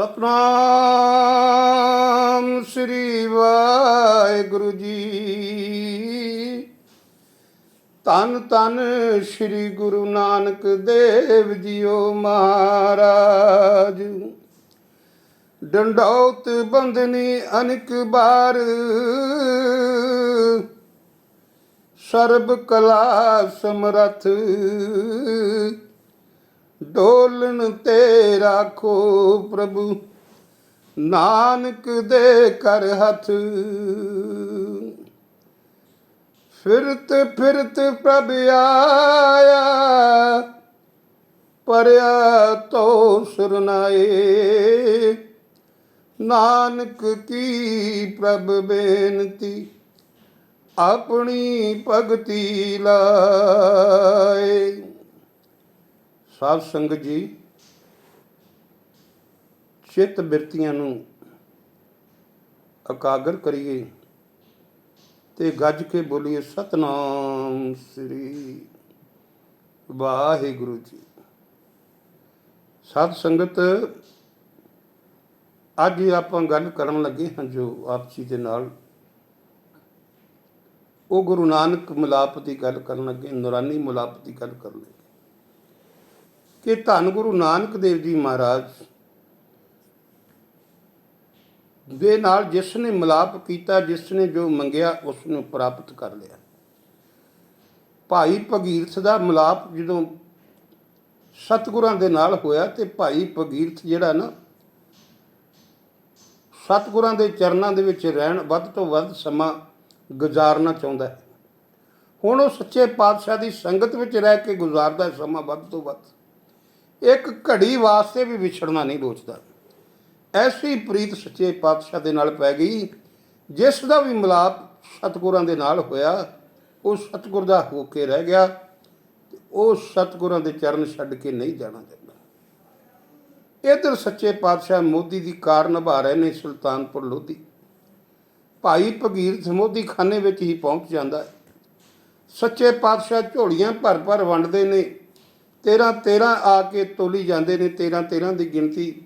ਸਤਨਾਮ ਸ੍ਰੀ ਵਾਹਿਗੁਰੂ ਜੀ। ਤਨ ਤਨ ਸ੍ਰੀ ਗੁਰੂ ਨਾਨਕ ਦੇਵ ਜੀਓ ਮਹਾਰਾਜ। ਡੰਡੌਤ ਬੰਦਨੀ ਅਨਿਕ ਬਾਰ। ਸਰਬ ਕਲਾ ਸਮਰਥ। ਡੋਲਣ ਤੇ ਰਾਖੋ ਪ੍ਰਭੂ, ਨਾਨਕ ਦੇ ਕਰ ਹੱਥ। ਫਿਰਤ ਫਿਰਤ ਪ੍ਰਭ ਆਇਆ, ਪਰਿਆ ਤੋ ਸੁਰਨਾਏ ਨਾਨਕ ਕੀ ਪ੍ਰਭ ਬੇਨਤੀ, ਆਪਣੀ ਭਗਤੀ ਲਾਏ। ਸਾਧ ਸੰਗਤ ਜੀ, ਚਿੱਤ ਬਿਰਤੀਆਂ ਨੂੰ ਇਕਾਗਰ ਕਰੀਏ ਤੇ ਗੱਜ ਕੇ ਬੋਲੀਏ, ਸਤਨਾਮ ਸ੍ਰੀ ਵਾਹਿਗੁਰੂ ਜੀ। ਸਾਧ ਸੰਗਤ, ਅੱਜ ਆਪਾਂ ਗੱਲ ਕਰਨ ਲੱਗੇ ਹਾਂ ਜੋ ਆਪਸੀ ਦੇ ਨਾਲ। ਉਹ ਗੁਰੂ ਨਾਨਕ ਮਿਲਾਪ ਦੀ ਗੱਲ ਕਰਨ ਲੱਗੇ, ਨੂਰਾਨੀ ਮਿਲਾਪ ਦੀ ਗੱਲ ਕਰਨ ਲਈ ਕਿ ਧੰਨ ਗੁਰੂ ਨਾਨਕ ਦੇਵ ਜੀ ਮਹਾਰਾਜ ਦੇ ਨਾਲ ਜਿਸ ਨੇ ਮਿਲਾਪ ਕੀਤਾ, ਜਿਸ ਨੇ ਜੋ ਮੰਗਿਆ, ਉਸ ਨੂੰ ਪ੍ਰਾਪਤ ਕਰ ਲਿਆ। ਭਾਈ ਭਗੀਰਥ ਦਾ ਮਿਲਾਪ ਜਦੋਂ ਸਤਿਗੁਰਾਂ ਦੇ ਨਾਲ ਹੋਇਆ ਤੇ ਭਾਈ ਭਗੀਰਥ ਜਿਹੜਾ ਨਾ, ਸਤਿਗੁਰਾਂ ਦੇ ਚਰਨਾਂ ਦੇ ਵਿੱਚ ਰਹਿਣ ਵੱਧ ਤੋਂ ਵੱਧ ਸਮਾਂ ਗੁਜ਼ਾਰਨਾ ਚਾਹੁੰਦਾ ਹੈ। ਹੁਣ ਉਹ ਸੱਚੇ ਪਾਤਸ਼ਾਹ ਦੀ ਸੰਗਤ ਵਿੱਚ ਰਹਿ ਕੇ ਗੁਜ਼ਾਰਦਾ ਸਮਾਂ ਵੱਧ ਤੋਂ ਵੱਧ। ਇੱਕ ਘੜੀ ਵਾਸਤੇ ਵੀ ਵਿਛੜਨਾ ਨਹੀਂ ਲੋਚਦਾ ਐਸੀ ਪ੍ਰੀਤ ਸੱਚੇ ਪਾਤਸ਼ਾਹ ਦੇ ਨਾਲ ਪੈ ਗਈ, ਜਿਸ ਦਾ ਵੀ ਮਿਲਾਪ ਸਤਿਗੁਰਾਂ ਦੇ ਨਾਲ ਹੋਇਆ, ਉਹ ਸਤਿਗੁਰ ਦਾ ਹੋ ਕੇ ਰਹਿ ਗਿਆ ਉਹ ਸਤਿਗੁਰਾਂ ਦੇ ਚਰਨ ਛੱਡ ਕੇ ਨਹੀਂ ਜਾਣਾ ਚਾਹੁੰਦਾ। ਇਧਰ ਸੱਚੇ ਪਾਤਸ਼ਾਹ ਮੋਦੀ ਦੀ ਕਾਰ ਨਿਭਾ ਰਹੇ ਨੇ ਸੁਲਤਾਨਪੁਰ ਲੋਧੀ। ਭਾਈ ਭਗੀਰ ਮੋਦੀ ਖਾਨੇ ਵਿੱਚ ਹੀ ਪਹੁੰਚ ਜਾਂਦਾ ਹੈ। ਸੱਚੇ ਪਾਤਸ਼ਾਹ ਝੋਲੀਆਂ ਭਰ ਭਰ ਵੰਡਦੇ ਨੇ 13 13 ਆ ਕੇ ਤੋਲੀ ਜਾਂਦੇ ਨੇ 13 13 ਦੀ ਗਿਣਤੀ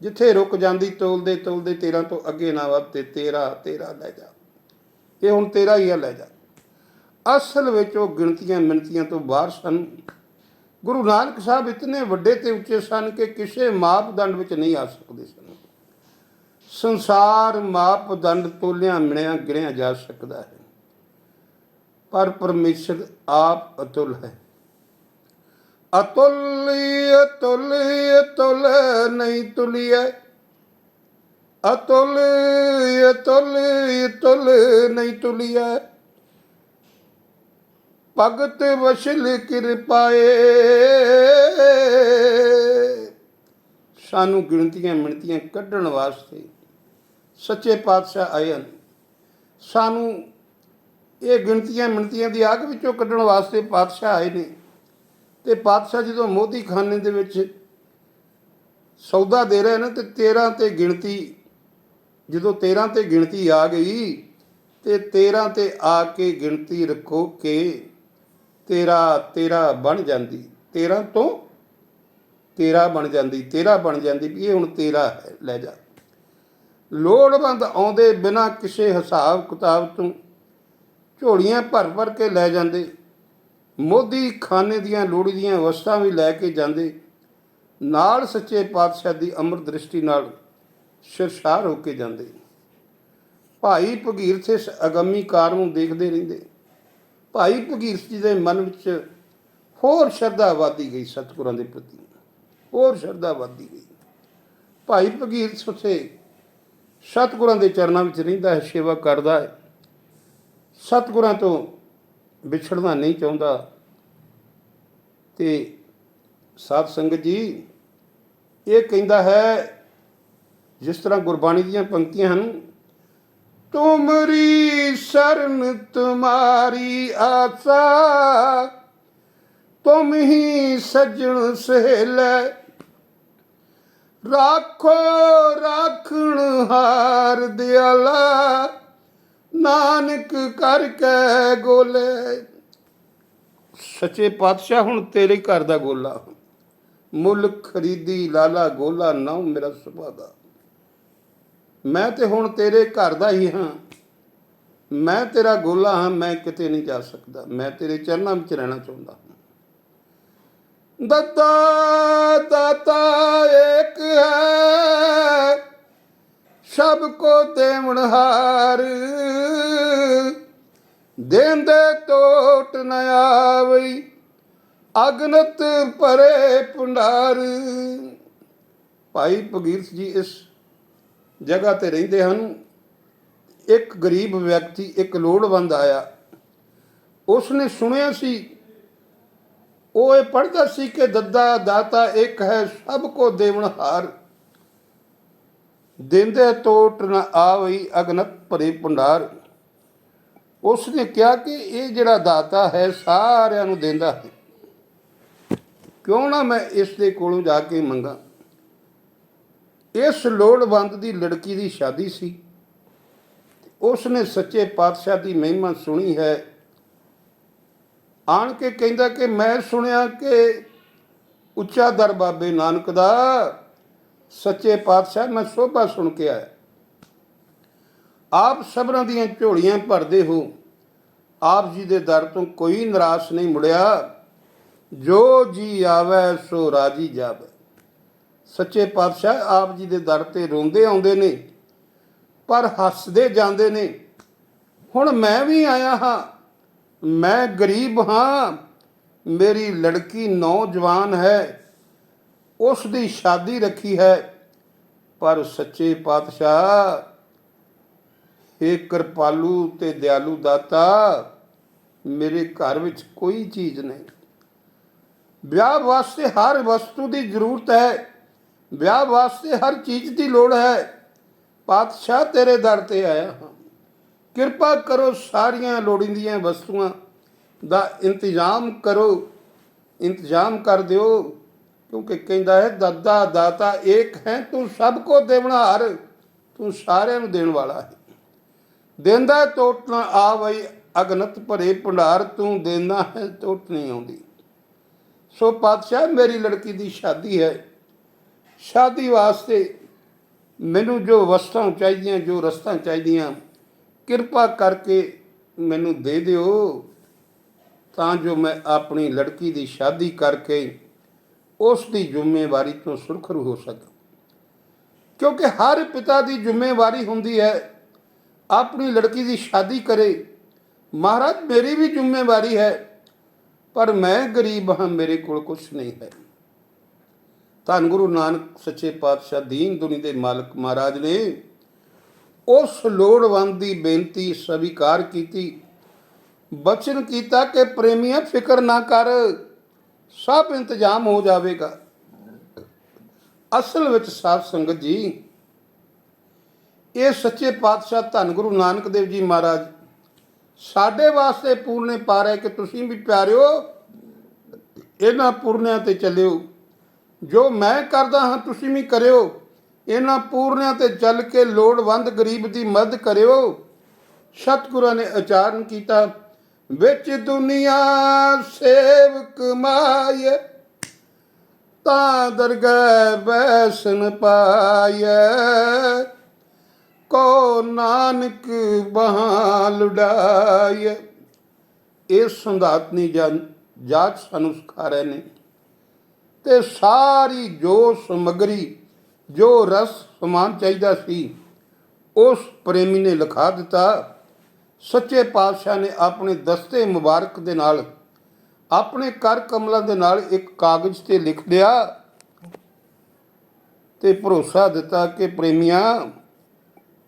ਜਿੱਥੇ ਰੁਕ ਜਾਂਦੀ, ਤੋਲਦੇ ਤੋਲਦੇ 13 ਤੋਂ ਅੱਗੇ ਨਾ ਵੱਧ ਤੇ 13 13 ਲੈ ਜਾ। ਇਹ ਹੁਣ 13 ਹੀ ਆ, ਲੈ ਜਾ। ਅਸਲ ਵਿੱਚ ਉਹ ਗਿਣਤੀਆਂ ਮਿਣਤੀਆਂ ਤੋਂ ਬਾਹਰ ਸਨ। ਗੁਰੂ ਨਾਨਕ ਸਾਹਿਬ ਇਤਨੇ ਵੱਡੇ ਤੇ ਉੱਚੇ ਸਨ ਕਿ ਕਿਸੇ ਮਾਪਦੰਡ ਵਿੱਚ ਨਹੀਂ ਆ ਸਕਦੇ ਸਨ। ਸੰਸਾਰ ਮਾਪਦੰਡ ਤੋਲਿਆਂ, ਮਿਣਿਆ, ਗਿਣਿਆ ਜਾ ਸਕਦਾ ਹੈ। ਪਰ ਪਰਮੇਸ਼ਰ ਆਪ ਅਤੁਲ ਹੈ। ਅਤੁਲੀ ਅਤੁਲ ਅਤੁਲ ਨਹੀਂ ਤੁਲਿਐ ਅਤੁਲ ਅਤੁਲ ਅਤੁਲ ਨਹੀਂ ਤੁਲਿਐ ਭਗਤ ਵਸ਼ਲ ਕਿਰਪਾਏ। ਸਾਨੂੰ ਗਿਣਤੀਆਂ ਮਿਣਤੀਆਂ ਕੱਢਣ ਵਾਸਤੇ ਸੱਚੇ ਪਾਤਸ਼ਾਹ ਆਏ ਹਨ। ਸਾਨੂੰ ਇਹ ਗਿਣਤੀਆਂ ਮਿਣਤੀਆਂ ਦੀ ਆਗ ਵਿੱਚੋਂ ਕੱਢਣ ਵਾਸਤੇ ਪਾਤਸ਼ਾਹ ਆਏ ਨੇ। ਤੇ ਪਾਤਸ਼ਾਹ ਜਦੋਂ ਮੋਦੀ ਖਾਨੇ ਦੇ ਵਿੱਚ ਸੌਦਾ ਦੇ ਰਹੇ ਨੇ ਤੇ 13 ਤੇ ਗਿਣਤੀ, ਜਦੋਂ 13 ਤੇ ਗਿਣਤੀ ਆ ਗਈ ਤੇ 13 ਤੇ ਆ ਕੇ ਗਿਣਤੀ ਰੱਖੋ ਕਿ 13 13 ਬਣ ਜਾਂਦੀ। 13 ਤੋਂ 13 ਬਣ ਜਾਂਦੀ 13 ਬਣ ਜਾਂਦੀ ਵੀ ਇਹ ਹੁਣ 13 ਹੈ, ਲੈ ਜਾ। ਲੋੜਵੰਦ ਆਉਂਦੇ ਬਿਨਾ ਕਿਸੇ ਹਿਸਾਬ ਕਿਤਾਬ ਤੋਂ ਝੋਲੀਆਂ ਭਰ ਭਰ ਕੇ ਲੈ ਜਾਂਦੇ। ਮੋਦੀ ਖਾਨੇ ਦੀਆਂ ਲੋੜੀ ਦੀਆਂ ਵਸਤਾਂ ਵੀ ਲੈ ਕੇ ਜਾਂਦੇ। ਨਾਲ ਸੱਚੇ ਪਾਤਸ਼ਾਹ ਦੀ ਅੰਮ੍ਰਿਤ ਦ੍ਰਿਸ਼ਟੀ ਨਾਲ ਸਿਰਸ਼ਾਰ ਹੋ ਕੇ ਜਾਂਦੇ। ਭਾਈ ਭਗੀਰਥ ਇਸ ਅਗੰਮੀ ਕਾਰ ਨੂੰ ਦੇਖਦੇ ਰਹਿੰਦੇ। ਭਾਈ ਭਗੀਰਥ ਜੀ ਦੇ ਮਨ ਵਿੱਚ ਹੋਰ ਸ਼ਰਧਾ ਵਧਦੀ ਗਈ ਸਤਿਗੁਰਾਂ ਦੇ ਪ੍ਰਤੀ। ਹੋਰ ਸ਼ਰਧਾ ਵਧਦੀ ਗਈ। ਭਾਈ ਭਗੀਰਥ ਉਥੇ ਸਤਿਗੁਰਾਂ ਦੇ ਚਰਨਾਂ ਵਿੱਚ ਰਹਿੰਦਾ ਹੈ, ਸੇਵਾ ਕਰਦਾ ਹੈ। ਸਤਿਗੁਰਾਂ ਤੋਂ ਵਿਛੜਨਾ ਨਹੀਂ ਚਾਹੁੰਦਾ। ਤੇ ਸਾਧ ਸੰਗਤ ਜੀ, ਇਹ ਕਹਿੰਦਾ ਹੈ, ਜਿਸ ਤਰ੍ਹਾਂ ਗੁਰਬਾਣੀ ਦੀਆਂ ਪੰਕਤੀਆਂ ਹਨ ਤੁਮਰੀ ਸ਼ਰਨ, ਤੁਮਾਰੀ ਆਸਾ, ਤੁਮ ਹੀ ਸਜਣ ਸਹੇਲੇ, ਰਾਖੋ, ਰਾਖਣ ਹਾਰ ਦਿਆਲਾ ਨਾਨਕ ਕਰ ਕੇ ਗੋਲੇ। ਸੱਚੇ ਪਾਤਸ਼ਾਹ ਹੁਣ ਤੇਰੇ ਘਰ ਦਾ ਗੋਲਾ। ਮੁੱਲ ਖਰੀਦੀ ਲਾਲਾ ਗੋਲਾ ਨਾ ਮੇਰਾ ਸੁਭਾ ਦਾ ਮੈਂ ਤੇ ਹੁਣ ਤੇਰੇ ਘਰ ਦਾ ਹੀ ਹਾਂ। ਮੈਂ ਤੇਰਾ ਗੋਲਾ ਹਾਂ, ਮੈਂ ਕਿਤੇ ਨਹੀਂ ਜਾ ਸਕਦਾ। ਮੈਂ ਤੇਰੇ ਚਰਨਾਂ ਵਿੱਚ ਰਹਿਣਾ ਚਾਹੁੰਦਾ ਹਾਂ। ਦੱਤਾ, ਦਾਤਾ ਏਕ ਹੈ। ਸਭ ਕੋ ਦੇਵਨ ਦੇਂਦੇ ਟੋਟ ਨ ਆਵਈ, ਅਗਨਤ ਭਰੇ ਭੰਡਾਰ। ਭਾਈ ਭਗੀਰਥ ਜੀ ਇਸ ਜਗ੍ਹਾ ਤੇ ਰਹਿੰਦੇ ਹਨ। ਇੱਕ ਗਰੀਬ ਵਿਅਕਤੀ, ਇੱਕ ਲੋੜਵੰਦ ਆਇਆ। ਉਸਨੇ ਸੁਣਿਆ ਸੀ, ਉਹ ਇਹ ਪੜ੍ਹਦਾ ਸੀ ਕਿ ਦੱਦਾ ਦਾਤਾ ਇੱਕ ਹੈ ਸਭ ਕੋ ਦੇਵਨਹਾਰ ਦਿੰਦੇ ਟੋਟ ਨ ਆਵਈ, ਅਗਨਤ ਭਰੇ ਭੰਡਾਰ ਉਸਨੇ ਕਿਹਾ ਕਿ ਇਹ ਜਿਹੜਾ ਦਾਤਾ ਹੈ, ਸਾਰਿਆਂ ਨੂੰ ਦਿੰਦਾ ਹੈ। ਕਿਉਂ ਨਾ ਮੈਂ ਇਸ ਦੇ ਕੋਲੋਂ ਜਾ ਕੇ ਮੰਗਾ? ਇਸ ਲੋੜਵੰਦ ਦੀ ਲੜਕੀ ਦੀ ਸ਼ਾਦੀ ਸੀ। ਉਸ ਨੇ ਸੱਚੇ ਪਾਤਸ਼ਾਹ ਦੀ ਮਹਿਮਾ ਸੁਣੀ ਹੈ। ਆਣ ਕੇ ਕਹਿੰਦਾ ਕਿ ਮੈਂ ਸੁਣਿਆ ਕਿ ਉੱਚਾ ਦਰ ਬਾਬੇ ਨਾਨਕ ਦਾ ਸੱਚੇ ਪਾਤਸ਼ਾਹ, ਮੈਂ ਸੋਭਾ ਸੁਣ ਕੇ ਆਇਆ। ਆਪ ਸਭਰਾਂ ਦੀਆਂ ਝੋਲੀਆਂ ਭਰਦੇ ਹੋ। ਆਪ ਜੀ ਦੇ ਦਰ ਤੋਂ ਕੋਈ ਨਿਰਾਸ਼ ਨਹੀਂ ਮੁੜਿਆ। ਜੋ ਜੀ ਆਵੇ, ਸੋ ਰਾਜੀ ਜਾਵੇ। ਸੱਚੇ ਪਾਤਸ਼ਾਹ ਆਪ ਜੀ ਦੇ ਦਰ ਤੇ ਰੋਂਦੇ ਆਉਂਦੇ ਨੇ, ਪਰ ਹੱਸਦੇ ਜਾਂਦੇ ਨੇ। ਹੁਣ ਮੈਂ ਵੀ ਆਇਆ ਹਾਂ। ਮੈਂ ਗਰੀਬ ਹਾਂ। ਮੇਰੀ ਲੜਕੀ ਨੌਜਵਾਨ ਹੈ। ਉਸ ਦੀ ਸ਼ਾਦੀ ਰੱਖੀ ਹੈ। ਪਰ ਸੱਚੇ ਪਾਤਸ਼ਾਹ ਏ ਕਿਰਪਾਲੂ ਤੇ ਦਿਆਲੂ ਦਾਤਾ, ਮੇਰੇ ਘਰ ਵਿੱਚ ਕੋਈ ਚੀਜ਼ ਨਹੀਂ। ਵਿਆਹ ਵਾਸਤੇ ਹਰ ਵਸਤੂ ਦੀ ਜ਼ਰੂਰਤ ਹੈ। ਵਿਆਹ ਵਾਸਤੇ ਹਰ ਚੀਜ਼ ਦੀ ਲੋੜ ਹੈ। ਪਾਤਸ਼ਾਹ ਤੇਰੇ ਦਰ ਤੇ ਆਇਆ ਹਾਂ। ਕਿਰਪਾ ਕਰੋ ਸਾਰੀਆਂ ਲੋੜੀਂਦੀਆਂ ਵਸਤੂਆਂ ਦਾ ਇੰਤਜ਼ਾਮ ਕਰੋ। ਇੰਤਜ਼ਾਮ ਕਰ ਦਿਓ, ਕਿਉਂਕਿ ਕਹਿੰਦਾ ਹੈ, ਦਾਦਾ, ਦਾਤਾ ਏਕ ਹੈ, ਤੂੰ ਸਭ ਕੋ ਦੇਵਨਹਾਰ ਤੂੰ ਸਾਰਿਆਂ ਨੂੰ ਦੇਣ ਵਾਲਾ ਹੈ। ਦਿੰਦਾ ਟੋਟ ਨਾ ਆਵਈ, ਅਗਨਤ ਭਰੇ ਭੰਡਾਰ ਤੂੰ ਦੇਣਾ ਹੈ ਟੋਟ ਨਹੀਂ ਆਉਂਦੀ। ਸੋ ਪਾਤਸ਼ਾਹ, ਮੇਰੀ ਲੜਕੀ ਦੀ ਸ਼ਾਦੀ ਹੈ। ਸ਼ਾਦੀ ਵਾਸਤੇ ਮੈਨੂੰ ਜੋ ਵਸਤਾਂ ਚਾਹੀਦੀਆਂ, ਜੋ ਰਸਤਾਂ ਚਾਹੀਦੀਆਂ, ਕਿਰਪਾ ਕਰਕੇ ਮੈਨੂੰ ਦੇ ਦਿਓ, ਤਾਂ ਜੋ ਮੈਂ ਆਪਣੀ ਲੜਕੀ ਦੀ ਸ਼ਾਦੀ ਕਰਕੇ ਉਸ ਦੀ ਜ਼ਿੰਮੇਵਾਰੀ ਤੋਂ ਸੁਰਖਰੂ ਹੋ ਸਕਾਂ। ਕਿਉਂਕਿ ਹਰ ਪਿਤਾ ਦੀ ਜ਼ਿੰਮੇਵਾਰੀ ਹੁੰਦੀ ਹੈ ਆਪਣੀ ਲੜਕੀ ਦੀ ਸ਼ਾਦੀ ਕਰੇ। ਮਹਾਰਾਜ, ਮੇਰੀ ਵੀ ਜ਼ਿੰਮੇਵਾਰੀ ਹੈ, ਪਰ ਮੈਂ ਗਰੀਬ ਹਾਂ, ਮੇਰੇ ਕੋਲ ਕੁਝ ਨਹੀਂ ਹੈ। ਧੰਨ ਗੁਰੂ ਨਾਨਕ ਸੱਚੇ ਪਾਤਸ਼ਾਹ ਦੀਨ ਦੁਨੀ ਦੇ ਮਾਲਕ ਮਹਾਰਾਜ ਨੇ ਉਸ ਲੋੜਵੰਦ ਦੀ ਬੇਨਤੀ ਸਵੀਕਾਰ ਕੀਤੀ। ਬਚਨ ਕੀਤਾ ਕਿ ਪ੍ਰੇਮੀਆਂ, ਫਿਕਰ ਨਾ ਕਰ, ਸਭ ਇੰਤਜ਼ਾਮ ਹੋ ਜਾਵੇਗਾ। ਅਸਲ ਵਿੱਚ ਸਾਧ ਸੰਗਤ ਜੀ ਇਹ ਸੱਚੇ ਪਾਤਸ਼ਾਹ ਧੰਨ ਗੁਰੂ ਨਾਨਕ ਦੇਵ ਜੀ ਮਹਾਰਾਜ, ਸਾਡੇ ਵਾਸਤੇ ਪੂਰਨੇ ਪਾ ਰਹੇ ਕਿ ਤੁਸੀਂ ਵੀ ਪਿਆਰਿਓ, ਇਹਨਾਂ ਪੂਰਨਿਆਂ ਤੇ ਚੱਲਿਓ। ਜੋ ਮੈਂ ਕਰਦਾ ਹਾਂ, ਤੁਸੀਂ ਵੀ ਕਰਿਓ। ਇਹਨਾਂ ਪੂਰਨਿਆਂ ਤੇ ਚੱਲ ਕੇ ਲੋੜਵੰਦ ਗਰੀਬ ਦੀ ਮਦਦ ਕਰਿਓ। ਸਤਿਗੁਰਾਂ ਨੇ ਆਚਾਰਨ ਕੀਤਾ, ਵਿੱਚ ਦੁਨੀਆ ਸੇਵਕ ਮਾਏ ਤਾਂ ਦਰਗਹਿ ਬੈਸਨ ਪਾਏ ਕੋ ਨਾਨਕ ਬਹਾ ਲੁਡਾਏ ਇਹ ਸੰਦਾਤਨੀ ਜਨ ਜਾਤ ਸਾਨੂੰ ਸਿਖਾ ਰਹੇ ਨੇ। ਤੇ ਸਾਰੀ ਜੋ ਸਮਗਰੀ, ਜੋ ਰਸ ਸਮਾਨ ਚਾਹੀਦਾ ਸੀ, ਉਸ ਪ੍ਰੇਮੀ ਨੇ ਲਿਖਾ ਦਿੱਤਾ। ਸੱਚੇ ਪਾਤਸ਼ਾਹ ਨੇ ਆਪਣੇ ਦਸਤੇ ਮੁਬਾਰਕ ਦੇ ਨਾਲ, ਆਪਣੇ ਕਰ ਕਮਲਾਂ ਦੇ ਨਾਲ ਇੱਕ ਕਾਗਜ਼ ਤੇ ਲਿਖ ਲਿਆ ਤੇ ਭਰੋਸਾ ਦਿੱਤਾ ਕਿ ਪ੍ਰੇਮੀਆਂ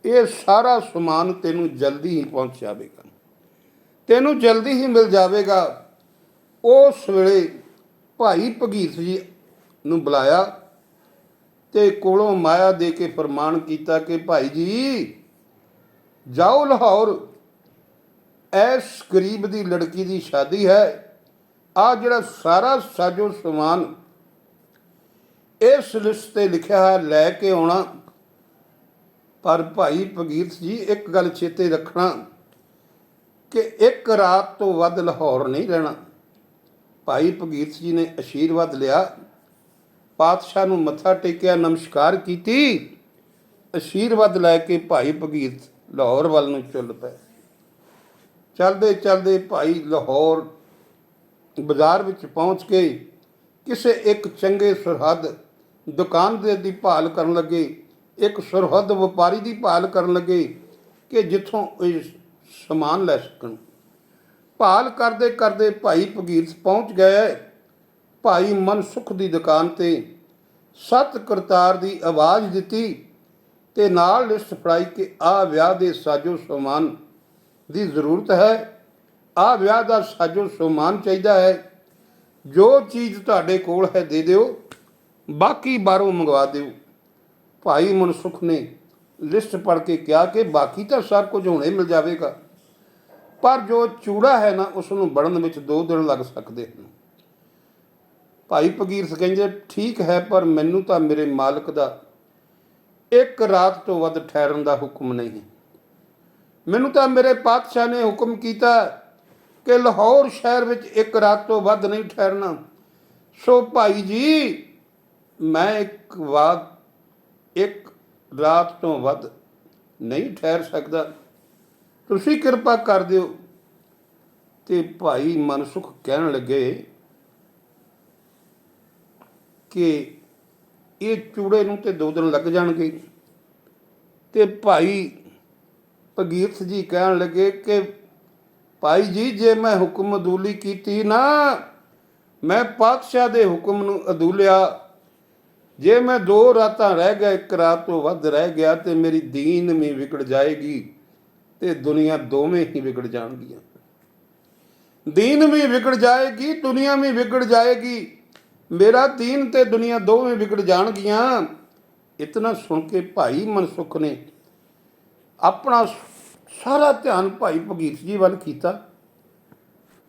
ਇਹ ਸਾਰਾ ਸਮਾਨ ਤੈਨੂੰ ਜਲਦੀ ਹੀ ਪਹੁੰਚ ਜਾਵੇਗਾ। ਤੈਨੂੰ ਜਲਦੀ ਹੀ ਮਿਲ ਜਾਵੇਗਾ। ਉਸ ਵੇਲੇ ਭਾਈ ਭਗੀਰਥ ਜੀ ਨੂੰ ਬੁਲਾਇਆ ਤੇ ਕੋਲੋਂ ਮਾਇਆ ਦੇ ਕੇ ਫਰਮਾਨ ਕੀਤਾ ਕਿ ਭਾਈ ਜੀ, ਜਾਓ ਲਾਹੌਰ। ਐਸ ਗਰੀਬ ਦੀ ਲੜਕੀ ਦੀ ਸ਼ਾਦੀ ਹੈ। ਆ ਜਿਹੜਾ ਸਾਰਾ ਸਾਜੋ ਸਮਾਨ ਇਸ ਲਿਸਟ ਤੇ ਲਿਖਿਆ ਹੈ, ਲੈ ਕੇ ਆਉਣਾ। ਪਰ ਭਾਈ ਭਗੀਰਥ ਜੀ, ਇੱਕ ਗੱਲ ਚੇਤੇ ਰੱਖਣਾ ਕਿ ਇੱਕ ਰਾਤ ਤੋਂ ਵੱਧ ਲਾਹੌਰ ਨਹੀਂ ਰਹਿਣਾ। ਭਾਈ ਭਗੀਰਥ ਜੀ ਨੇ ਅਸ਼ੀਰਵਾਦ ਲਿਆ। ਪਾਤਸ਼ਾਹ ਨੂੰ ਮੱਥਾ ਟੇਕਿਆ, ਨਮਸਕਾਰ ਕੀਤੀ। ਅਸ਼ੀਰਵਾਦ ਲੈ ਕੇ ਭਾਈ ਭਗੀਰਥ ਲਾਹੌਰ ਵੱਲ ਨੂੰ ਚੱਲ ਪਏ। ਚੱਲਦੇ ਚੱਲਦੇ ਭਾਈ ਲਾਹੌਰ ਬਾਜ਼ਾਰ ਵਿੱਚ ਪਹੁੰਚ ਕੇ ਕਿਸੇ ਇੱਕ ਚੰਗੇ ਸਰਹੱਦ ਦੁਕਾਨ ਦੇ ਦੀ ਭਾਲ ਕਰਨ ਲੱਗੇ। ਇੱਕ ਸਰਹੱਦ ਵਪਾਰੀ ਦੀ ਭਾਲ ਕਰਨ ਲੱਗੇ ਕਿ ਜਿੱਥੋਂ ਇਹ ਸਮਾਨ ਲੈ ਸਕਣ। ਭਾਲ ਕਰਦੇ ਕਰਦੇ ਭਾਈ ਭਗੀਰਥ ਪਹੁੰਚ ਗਏ। ਭਾਈ ਮਨਸੁਖ ਦੀ ਦੁਕਾਨ ਤੇ ਸਤ ਕਰਤਾਰ ਦੀ ਆਵਾਜ਼ ਦਿੱਤੀ ਤੇ ਨਾਲ ਲਿਸਟ ਫੜਾਈ ਕਿ ਆ ਵਿਆਹ ਦੇ ਸਾਜੋ ਸਮਾਨ ਦੀ ਜ਼ਰੂਰਤ ਹੈ। ਆ ਵਿਆਹ ਦਾ ਸਾਜੋ ਸਮਾਨ ਚਾਹੀਦਾ ਹੈ। ਜੋ ਚੀਜ਼ ਤੁਹਾਡੇ ਕੋਲ ਹੈ ਦੇ ਦਿਓ। ਬਾਕੀ ਬਾਹਰੋਂ ਮੰਗਵਾ ਦਿਓ। ਭਾਈ ਮਨਸੁਖ ਨੇ ਲਿਸਟ ਪੜ੍ਹ ਕੇ ਕਿਹਾ ਕਿ ਬਾਕੀ ਤਾਂ ਸਭ ਕੁਝ ਹੁਣੇ ਮਿਲ ਜਾਵੇਗਾ। ਪਰ ਜੋ ਚੂੜਾ ਹੈ ਨਾ ਉਸ ਨੂੰ ਬਣਨ ਵਿੱਚ 2 ਦਿਨ ਲੱਗ ਸਕਦੇ ਹਨ। ਭਾਈ ਭਗੀਰਥ ਕਹਿੰਦੇ, ਠੀਕ ਹੈ, ਪਰ ਮੈਨੂੰ ਤਾਂ ਮੇਰੇ ਮਾਲਕ ਦਾ ਇੱਕ ਰਾਤ ਤੋਂ ਵੱਧ ਠਹਿਰਨ ਦਾ ਹੁਕਮ ਨਹੀਂ। ਮੈਨੂੰ ਤਾਂ ਮੇਰੇ ਪਾਤਸ਼ਾਹ ਨੇ ਹੁਕਮ ਕੀਤਾ ਕਿ ਲਾਹੌਰ ਸ਼ਹਿਰ ਵਿੱਚ ਇੱਕ ਰਾਤ ਤੋਂ ਵੱਧ ਨਹੀਂ ਠਹਿਰਨਾ। ਸੋ ਭਾਈ ਜੀ, ਮੈਂ ਇੱਕ ਵਾਰ ਇੱਕ ਰਾਤ ਤੋਂ ਵੱਧ ਨਹੀਂ ਠਹਿਰ ਸਕਦਾ। ਤੁਸੀਂ ਕਿਰਪਾ ਕਰ ਦਿਓ। ਤੇ ਭਾਈ ਮਨਸੁਖ ਕਹਿਣ ਲੱਗੇ ਕਿ ਇਹ ਚੂੜੇ ਨੂੰ ਤੇ ਦੋ ਦਿਨ ਲੱਗ ਜਾਣਗੇ। ਤੇ ਭਾਈ ਭਗੀਰਥ ਜੀ ਕਹਿਣ ਲੱਗੇ ਕਿ ਭਾਈ ਜੀ, ਜੇ ਮੈਂ ਹੁਕਮ ਅਦੂਲੀ ਕੀਤੀ ਨਾ, ਮੈਂ ਪਾਤਸ਼ਾਹ ਦੇ ਹੁਕਮ ਨੂੰ ਅਦੂਲਿਆ। ਜੇ ਮੈਂ ਦੋ ਰਾਤਾਂ ਰਹਿ ਗਿਆ, ਇੱਕ ਰਾਤ ਤੋਂ ਵੱਧ ਰਹਿ ਗਿਆ, ਤੇ ਮੇਰੀ ਦੀਨ ਵੀ ਵਿਗੜ ਜਾਏਗੀ ਤੇ ਦੁਨੀਆ ਦੋਵੇਂ ਹੀ ਵਿਗੜ ਜਾਣਗੀਆਂ। ਦੀਨ ਵੀ ਵਿਗੜ ਜਾਏਗੀ, ਦੁਨੀਆ ਵੀ ਵਿਗੜ ਜਾਏਗੀ। ਮੇਰਾ ਦੀਨ ਤੇ ਦੁਨੀਆ ਦੋਵੇਂ ਵਿਗੜ ਜਾਣਗੀਆਂ। ਇਤਨਾ ਸੁਣ ਕੇ ਭਾਈ ਮਨਸੁਖ ਨੇ। ਆਪਣਾ ਸਾਰਾ ਧਿਆਨ ਭਾਈ ਭਗੀਤ ਜੀ ਵੱਲ ਕੀਤਾ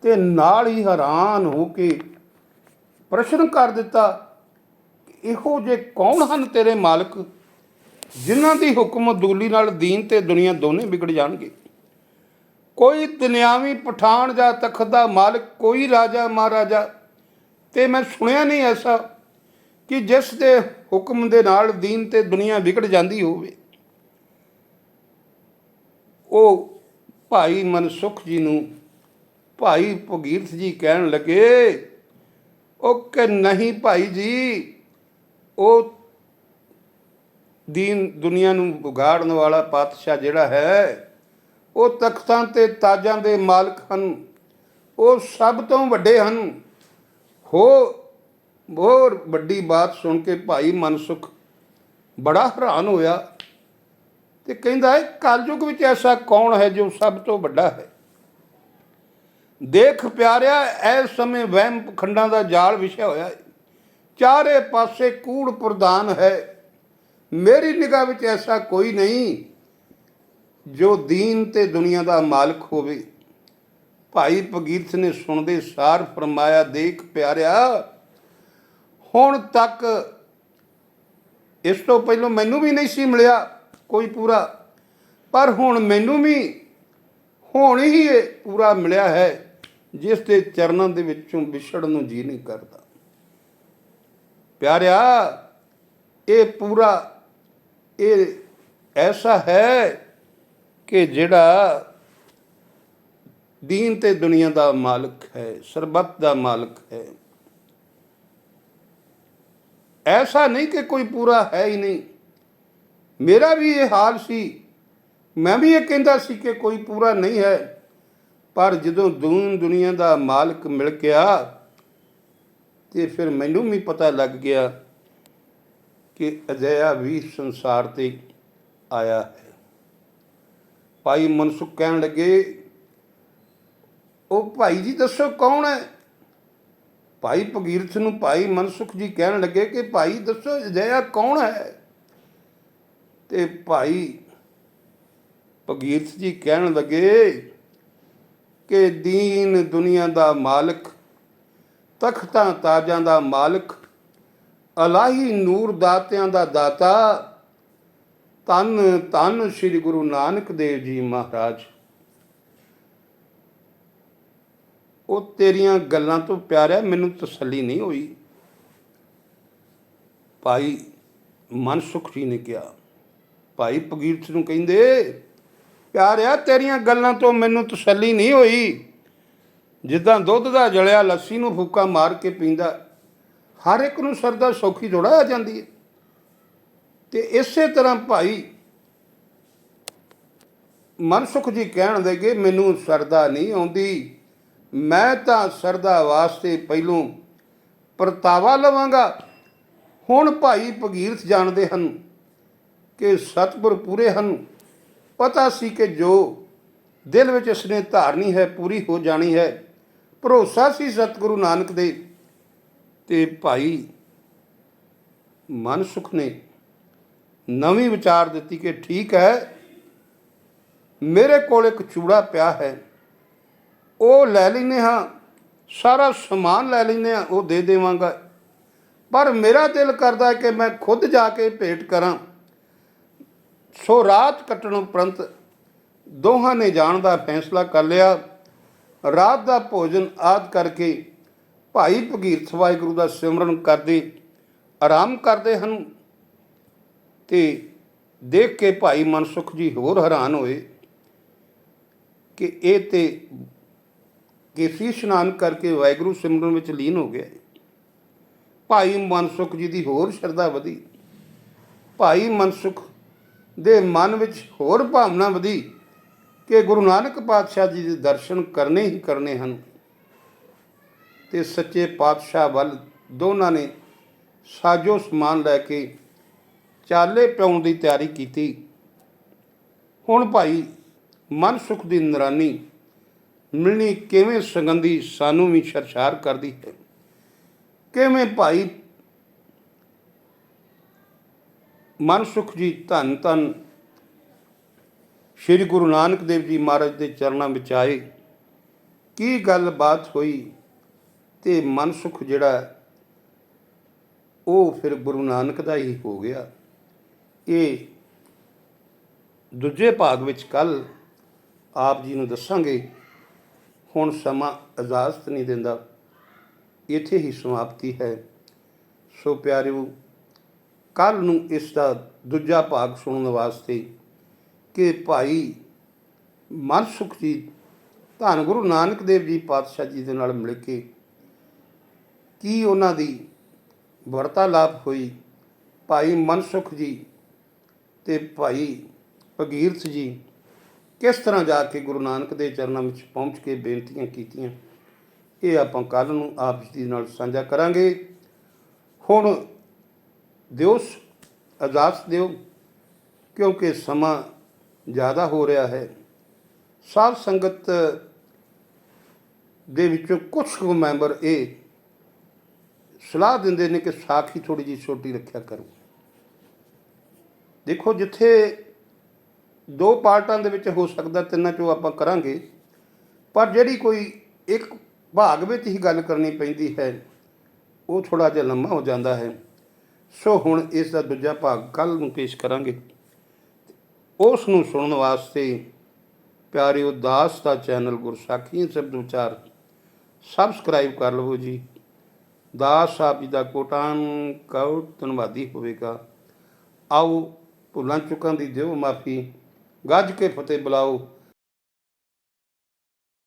ਤੇ ਨਾਲ ਹੀ ਹੈਰਾਨ ਹੋ ਕੇ ਪ੍ਰਸ਼ਨ ਕਰ ਦਿੱਤਾ ਇਹੋ ਜੇ ਕੌਣ ਹਨ ਤੇਰੇ ਮਾਲਕ ਜਿਨ੍ਹਾਂ ਦੀ ਹੁਕਮ ਦੂਲੀ ਨਾਲ ਦੀਨ ਤੇ ਦੁਨੀਆ ਦੋਨੇ ਵਿਗੜ ਜਾਣਗੇ? ਕੋਈ ਦੁਨਿਆਵੀ ਪਠਾਨ ਜਾਂ ਤਖਤ ਦਾ ਮਾਲਕ, ਕੋਈ ਰਾਜਾ ਮਹਾਰਾਜਾ, ਤੇ ਮੈਂ ਸੁਣਿਆ ਨਹੀਂ ਐਸਾ ਕਿ ਜਿਸ ਦੇ ਹੁਕਮ ਦੇ ਨਾਲ ਦੀਨ ਤੇ ਦੁਨੀਆ ਵਿਗੜ ਜਾਂਦੀ ਹੋਵੇ। ਉਹ ਭਾਈ ਮਨਸੁਖ ਜੀ ਨੂੰ ਭਾਈ ਭਗੀਰਥ ਜੀ ਕਹਿਣ ਲੱਗੇ ਉਹ ਕਿ ਨਹੀਂ ਭਾਈ ਜੀ ਉਹ ਦੀਨ ਦੁਨੀਆ ਨੂੰ ਵਿਗਾੜਨ ਵਾਲਾ ਪਾਤਸ਼ਾਹ ਜਿਹੜਾ ਹੈ, ਉਹ ਤਖਤਾਂ ਤੇ ਤਾਜਾਂ ਦੇ ਮਾਲਕ ਹਨ। ਉਹ ਸਭ ਤੋਂ ਵੱਡੇ ਹਨ। ਹੋ, ਹੋਰ ਵੱਡੀ ਬਾਤ ਸੁਣ ਕੇ ਭਾਈ ਮਨਸੁਖ ਬੜਾ ਹੈਰਾਨ ਹੋਇਆ ਤੇ ਕਹਿੰਦਾ ਹੈ ਕਲਯੁਗ ਵਿੱਚ ਐਸਾ ਕੌਣ ਹੈ ਜੋ ਸਭ ਤੋਂ ਵੱਡਾ ਹੈ? ਦੇਖ ਪਿਆਰਿਆ, ਇਸ ਸਮੇਂ ਵਹਿਮ ਖੰਡਾਂ ਦਾ ਜਾਲ ਵਿਛਿਆ ਹੋਇਆ ਹੈ। ਚਾਰੇ ਪਾਸੇ ਕੂੜ ਪ੍ਰਦਾਨ ਹੈ। ਮੇਰੀ ਨਿਗਾਹ ਵਿੱਚ ਐਸਾ ਕੋਈ ਨਹੀਂ ਜੋ ਦੀਨ ਤੇ ਦੁਨੀਆ ਦਾ ਮਾਲਕ ਹੋਵੇ। ਭਾਈ ਭਗੀਰਥ ਨੇ ਸੁਣਦੇ ਸਾਰ ਫਰਮਾਇਆ, ਦੇਖ ਪਿਆਰਿਆ, ਹੁਣ ਤੱਕ ਇਸ ਤੋਂ ਪਹਿਲਾਂ ਮੈਨੂੰ ਵੀ ਨਹੀਂ ਸੀ ਮਿਲਿਆ ਕੋਈ ਪੂਰਾ, ਪਰ ਹੁਣ ਮੈਨੂੰ ਵੀ, ਹੁਣ ਹੀ ਇਹ ਪੂਰਾ ਮਿਲਿਆ ਹੈ, ਜਿਸ ਦੇ ਚਰਨਾਂ ਦੇ ਵਿੱਚੋਂ ਵਿਛੜਨ ਨੂੰ ਜੀ ਨਹੀਂ ਕਰਦਾ। ਪਿਆਰਿਆ, ਇਹ ਪੂਰਾ, ਇਹ ਐਸਾ ਹੈ ਕਿ ਜਿਹੜਾ ਦੀਨ ਤੇ ਦੁਨੀਆ ਦਾ ਮਾਲਕ ਹੈ, ਸਰਬੱਤ ਦਾ ਮਾਲਕ ਹੈ। ਐਸਾ ਨਹੀਂ ਕਿ ਕੋਈ ਪੂਰਾ ਹੈ ਹੀ ਨਹੀਂ। ਮੇਰਾ ਵੀ ਇਹ ਹਾਲ ਸੀ, ਮੈਂ ਵੀ ਇਹ ਕਹਿੰਦਾ ਸੀ ਕਿ ਕੋਈ ਪੂਰਾ ਨਹੀਂ ਹੈ, ਪਰ ਜਦੋਂ ਦੂਨ ਦੁਨੀਆ ਦਾ ਮਾਲਕ ਮਿਲ ਗਿਆ ਤੇ ਫਿਰ ਮੈਨੂੰ ਵੀ ਪਤਾ ਲੱਗ ਗਿਆ ਕਿ ਅਜਿਹਾ ਵੀ ਸੰਸਾਰ ਤੇ ਆਇਆ ਹੈ। ਭਾਈ ਮਨਸੁਖ ਕਹਿਣ ਲੱਗੇ, ਉਹ ਭਾਈ ਜੀ ਦੱਸੋ ਕੌਣ ਹੈ? ਭਾਈ ਭਗੀਰਥ ਨੂੰ ਭਾਈ ਮਨਸੁਖ ਜੀ ਕਹਿਣ ਲੱਗੇ ਕਿ, ਭਾਈ ਦੱਸੋ ਅਜਿਹਾ ਕੌਣ ਹੈ? ਤੇ ਭਾਈ ਭਗੀਰਥ ਜੀ ਕਹਿਣ ਲੱਗੇ ਕਿ, ਦੀਨ ਦੁਨੀਆ ਦਾ ਮਾਲਕ ਤਖਤਾਂ ਤਾਜਾਂ ਦਾ ਮਾਲਕ, ਅਲਾਹੀ ਨੂਰ ਦਾਤਿਆਂ ਦਾ ਦਾਤਾ ਤਨ ਤਨ ਸ੍ਰੀ ਗੁਰੂ ਨਾਨਕ ਦੇਵ ਜੀ ਮਹਾਰਾਜ। ਉਹ ਤੇਰੀਆਂ ਗੱਲਾਂ ਤੋਂ ਪਿਆਰਿਆ, ਮੈਨੂੰ ਤਸੱਲੀ ਨਹੀਂ ਹੋਈ। ਭਾਈ ਮਨਸੁਖ ਜੀ ਨੇ ਕਿਹਾ, ਭਾਈ ਪਗੀਰਥ ਨੂੰ ਕਹਿੰਦੇ, ਪਿਆਰਿਆ, ਤੇਰੀਆਂ ਗੱਲਾਂ ਤੋਂ ਮੈਨੂੰ ਤਸੱਲੀ ਨਹੀਂ ਹੋਈ। ਜਿੱਦਾਂ ਦੁੱਧ ਦਾ ਜਲਿਆ ਲੱਸੀ ਨੂੰ ਫੂਕਾ ਮਾਰ ਕੇ ਪੀਂਦਾ, ਹਰ ਇੱਕ ਨੂੰ ਸਰਦਾ ਸੌਖੀ ਥੋੜਾ ਆ ਜਾਂਦੀ ਹੈ। ਤੇ ਇਸੇ ਤਰ੍ਹਾਂ ਭਾਈ ਮਨਸੁਖ ਜੀ ਕਹਿਣ ਦੇਗੇ ਮੈਨੂੰ ਸਰਦਾ ਨਹੀਂ ਆਉਂਦੀ, ਮੈਂ ਤਾਂ ਸਰਦਾ ਵਾਸਤੇ ਪਹਿਲੋਂ ਪਰਤਾਵਾ ਲਵਾਂਗਾ। ਹੁਣ ਭਾਈ ਭਗੀਰਥ ਜਾਣਦੇ ਹਨ ਕਿ ਸਤਿਗੁਰ ਪੂਰੇ ਹਨ। ਪਤਾ ਸੀ ਕਿ ਜੋ ਦਿਲ ਵਿੱਚ ਇਸਨੇ ਧਾਰਨੀ ਹੈ, ਪੂਰੀ ਹੋ ਜਾਣੀ ਹੈ। ਭਰੋਸਾ ਸੀ ਸਤਿਗੁਰੂ ਨਾਨਕ ਦੇ ਤੇ ਭਾਈ ਮਨਸੁਖ ਨੇ ਨਵੀਂ ਵਿਚਾਰ ਦਿੱਤੀ ਕਿ ਠੀਕ ਹੈ, ਮੇਰੇ ਕੋਲ ਇੱਕ ਚੂੜਾ ਪਿਆ ਹੈ, ਉਹ ਲੈ ਲੈਨੇ ਹਾਂ, ਸਾਰਾ ਸਮਾਨ ਲੈ ਲੈਨੇ ਹਾਂ, ਉਹ ਦੇ ਦੇਵਾਂਗਾ। ਪਰ ਮੇਰਾ ਦਿਲ ਕਰਦਾ ਕਿ ਮੈਂ ਖੁਦ ਜਾ ਕੇ ਭੇਟ ਕਰਾਂ। ਸੋ ਰਾਤ ਕੱਟਣ ਉਪਰੰਤ ਦੋਹਾਂ ਨੇ ਜਾਣ ਦਾ ਫੈਸਲਾ ਕਰ ਲਿਆ। ਰਾਤ ਦਾ ਭੋਜਨ ਆਦ ਕਰਕੇ ਭਾਈ ਭਗੀਰਥ ਵਾਹਿਗੁਰੂ ਦਾ ਸਿਮਰਨ ਕਰਦੇ, ਆਰਾਮ ਕਰਦੇ ਹਨ ਤੇ ਦੇਖ ਕੇ ਭਾਈ ਮਨਸੁਖ ਜੀ ਹੋਰ ਹੈਰਾਨ ਹੋਏ ਕਿ ਇਹ ਤੇ ਕੇਸੀ ਇਸ਼ਨਾਨ ਕਰਕੇ ਵਾਹਿਗੁਰੂ ਸਿਮਰਨ ਵਿੱਚ ਲੀਨ ਹੋ ਗਿਆ ਭਾਈ ਮਨਸੁਖ ਜੀ ਦੀ ਹੋਰ ਸ਼ਰਧਾ ਵਧੀ। ਭਾਈ ਮਨਸੁਖ ਦੇ ਮਨ ਵਿੱਚ ਹੋਰ ਭਾਵਨਾ ਵਧੀ। ਕਿ ਗੁਰੂ ਨਾਨਕ ਪਾਤਸ਼ਾਹ ਜੀ ਦੇ ਦਰਸ਼ਨ ਕਰਨੇ ਹੀ ਕਰਨੇ ਹਨ ਤੇ ਸੱਚੇ ਪਾਤਸ਼ਾਹ ਵੱਲ ਦੋਨਾਂ ਨੇ ਸਾਜੋ ਸਮਾਨ ਲੈ ਕੇ ਚਾਲੇ ਪਿਉਣ ਦੀ ਤਿਆਰੀ ਕੀਤੀ। ਹੁਣ ਭਾਈ ਮਨ ਮਨਸੁਖ ਦੀ ਨਰਾਨੀ ਮਿਲਣੀ ਕਿਵੇਂ ਸੁਗੰਧੀ ਸਾਨੂੰ ਵੀ ਸ਼ਰਸ਼ਾਰ ਕਰਦੀ ਹੈ? ਕਿਵੇਂ ਭਾਈ ਮਨ ਮਨਸੁਖ ਜੀ ਧੰਨ ਧੰਨ ਸ੍ਰੀ ਗੁਰੂ ਨਾਨਕ ਦੇਵ ਜੀ ਮਹਾਰਾਜ ਦੇ ਚਰਨਾਂ ਵਿੱਚ ਆਏ। ਕੀ ਗੱਲਬਾਤ ਹੋਈ ਤੇ ਮਨਸੁਖ ਜਿਹੜਾ ਉਹ ਫਿਰ ਗੁਰੂ ਨਾਨਕ ਦਾ ਹੀ ਹੋ ਗਿਆ। ਇਹ ਦੂਜੇ ਭਾਗ ਵਿੱਚ ਕੱਲ ਆਪ ਜੀ ਨੂੰ ਦੱਸਾਂਗੇ। ਹੁਣ ਸਮਾਂ ਇਜਾਜ਼ਤ ਨਹੀਂ ਦਿੰਦਾ। ਇੱਥੇ ਹੀ ਸਮਾਪਤੀ ਹੈ। ਸੋ ਪਿਆਰਿਓ ਕੱਲ ਨੂੰ ਇਸ ਦਾ ਦੂਜਾ ਭਾਗ ਸੁਣਨ ਵਾਸਤੇ ਕਿ ਭਾਈ ਮਨਸੁਖ ਜੀ ਧੰਨ ਗੁਰੂ ਨਾਨਕ ਦੇਵ ਜੀ ਪਾਤਸ਼ਾਹ ਜੀ ਦੇ ਨਾਲ ਮਿਲ ਕੇ ਕੀ ਉਹਨਾਂ ਦੀ ਵਰਤਾਲਾਪ ਹੋਈ? ਭਾਈ ਮਨਸੁਖ ਜੀ ਤੇ ਭਾਈ ਭਗੀਰਥ ਜੀ ਕਿਸ ਤਰ੍ਹਾਂ ਜਾ ਕੇ ਗੁਰੂ ਨਾਨਕ ਦੇ ਚਰਨਾਂ ਵਿੱਚ ਪਹੁੰਚ ਕੇ ਬੇਨਤੀਆਂ ਕੀਤੀਆਂ? ਇਹ ਆਪਾਂ ਕੱਲ ਨੂੰ ਆਪ ਜੀ ਨਾਲ ਸਾਂਝਾ ਕਰਾਂਗੇ। ਹੁਣ ਦਿਓ ਅਜਾਸ ਦਿਓ, ਕਿਉਂਕਿ ਸਮਾਂ ਜ਼ਿਆਦਾ ਹੋ ਰਿਹਾ ਹੈ। ਸਾਧ ਸੰਗਤ ਦੇ ਵਿੱਚੋਂ ਕੁਝ ਕੁ ਮੈਂਬਰ ਇਹ ਸਲਾਹ ਦਿੰਦੇ ਨੇ ਕਿ ਸਾਖੀ ਥੋੜੀ ਜਿਹੀ ਛੋਟੀ ਰੱਖਿਆ ਕਰੋ। ਦੇਖੋ, ਜਿੱਥੇ ਦੋ ਪਾਰਟਾਂ ਦੇ ਵਿੱਚ ਹੋ ਸਕਦਾ, ਤਿੰਨਾਂ ਚੋਂ ਆਪਾਂ ਕਰਾਂਗੇ, ਪਰ ਜਿਹੜੀ ਕੋਈ ਇੱਕ ਭਾਗ ਵਿੱਚ ਹੀ ਗੱਲ ਕਰਨੀ ਪੈਂਦੀ ਹੈ, ਉਹ ਥੋੜਾ ਜਿਹਾ ਲੰਮਾ ਹੋ ਜਾਂਦਾ ਹੈ। ਸੋ ਹੁਣ ਇਸ ਦਾ ਦੂਜਾ ਭਾਗ ਕੱਲ ਨੂੰ ਪੇਸ਼ ਕਰਾਂਗੇ। ਉਸ ਨੂੰ ਸੁਣਨ ਵਾਸਤੇ ਪਿਆਰੇ ਉਦਾਸ ਦਾ ਚੈਨਲ ਗੁਰਸਾਖੀ ਸ਼ਬਦ ਉਚਾਰ ਸਬਸਕ੍ਰਾਈਬ ਕਰ ਲਵੋ ਜੀ। ਦਾਸ ਸਾਹਿਬ ਜੀ ਦਾ ਕੋਟਾਨ ਕਉ ਧੰਨਵਾਦੀ ਹੋਵੇਗਾ। ਆਓ ਭੁੱਲਾਂ ਚੁੱਕਾਂ ਦੀ ਦਿਓ ਮਾਫੀ। ਗੱਜ ਕੇ ਫਤਿਹ ਬੁਲਾਓ।